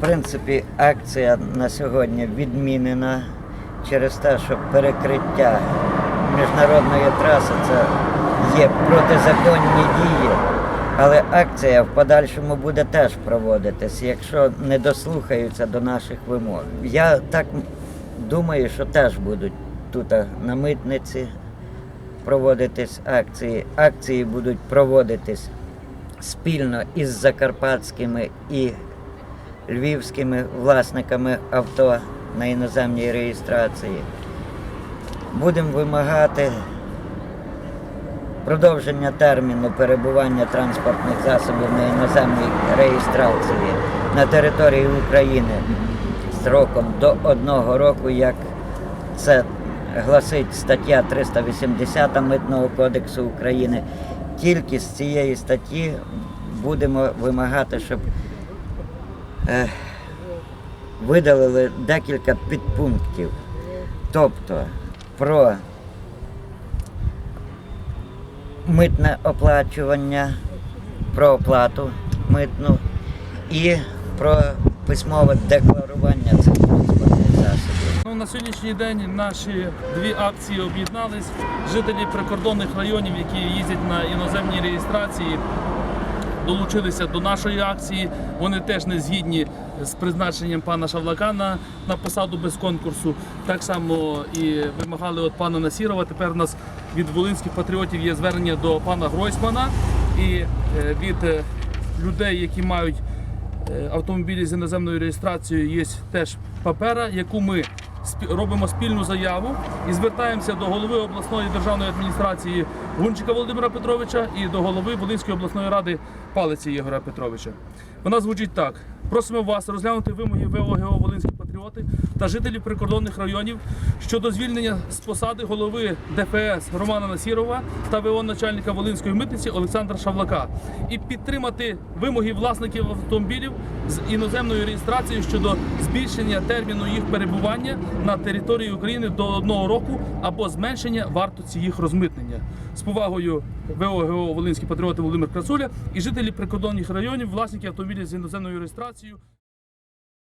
Принципі, акція на сьогодні відмінена через те, що перекриття міжнародної траси це є протизаконні дії. Але акція в подальшому буде теж проводитись, якщо не дослухаються до наших вимог. Я так думаю, що теж будуть тут на митниці проводитись акції. Акції будуть проводитись спільно із закарпатськими і львівськими власниками авто на іноземній реєстрації. Будемо вимагати продовження терміну перебування транспортних засобів на іноземній реєстрації на території України строком до одного року, як це гласить стаття 380 Митного кодексу України. Тільки з цієї статті будемо вимагати, щоб видалили декілька підпунктів. Тобто про митне оплачування, про оплату митну і про письмове декларування цих засобів. Ну, на сьогоднішній день наші дві акції об'єднались. Жителі прикордонних районів, які їздять на іноземній реєстрації, долучилися до нашої акції. Вони теж не згідні з призначенням пана Шавлака на, на посаду без конкурсу. Так само і вимагали від пана Насірова. Тепер у нас від волинських патріотів є звернення до пана Гройсмана і е, від е, людей, які мають е, автомобілі з іноземною реєстрацією, є теж папера, яку ми робимо спільну заяву і звертаємося до голови обласної державної адміністрації Гунчика Володимира Петровича і до голови Волинської обласної ради Палиці Ігоря Петровича. Вона звучить так: просимо вас розглянути вимоги ВОГО Волинські патріоти та жителів прикордонних районів щодо звільнення з посади голови ДФС Романа Насірова та ВО начальника Волинської митниці Олександра Шавлака і підтримати вимоги власників автомобілів з іноземною реєстрацією щодо збільшення терміну їх перебування на території України до одного року або зменшення вартості їх розмитнення. З повагою ВОГО Волинські патріоти Володимир Красуля і жителі прикордонних районів, власники автомобілів з іноземною реєстрацією.